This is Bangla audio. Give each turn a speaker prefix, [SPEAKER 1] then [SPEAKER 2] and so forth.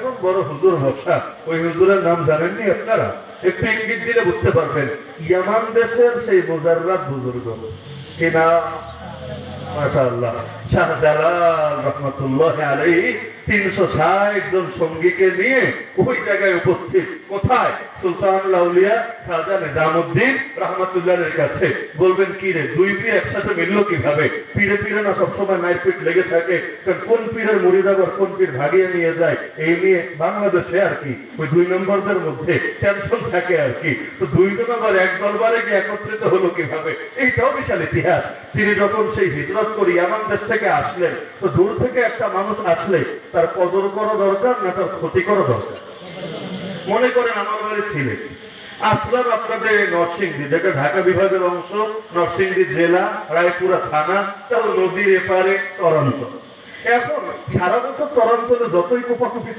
[SPEAKER 1] একজন বড় হুজুর বসা ওই হুজুরের নাম জানেননি আপনারা? একটু ইঙ্গিত দিলে বুঝতে পারবেন। ইয়ামান দেশের সেই মোজাররাত বুজুর্গ। কিনা বলবেন, কি রে, দুই পীর একসাথে মিললো কীভাবে? পীরে পীরে না সবসময় লেগে থাকে। কোন পীরের কোন পীর ভাগিয়ে নিয়ে যায়? এই নিয়ে বাংলাদেশে আর কি? ওই দুই নম্বরদের মধ্যে টেনশন থাকে আর কি। তো দুইজন আবার এক দরবারে গিয়ে একত্রিত হলো কীভাবে? এইটাও বিশাল ইতিহাস। তিনি যখন সেই হিজরত করি, এমন দেশ থেকে আসলেন তো দূর থেকে একটা মানুষ আসলে, তার কদর করা দরকার না তার ক্ষতি করা দরকার। মনে করেন আমার বাড়ি সিলেট। আসলাম আপনাদের নরসিংদী যেটা ঢাকা বিভাগের অংশ, নরসিংদী জেলা, রায়পুরা থানা তাহলে নদীর এপারে চরাঞ্চল। এখন সারা বছর চরাঞ্চলে যতই কোপাকুপি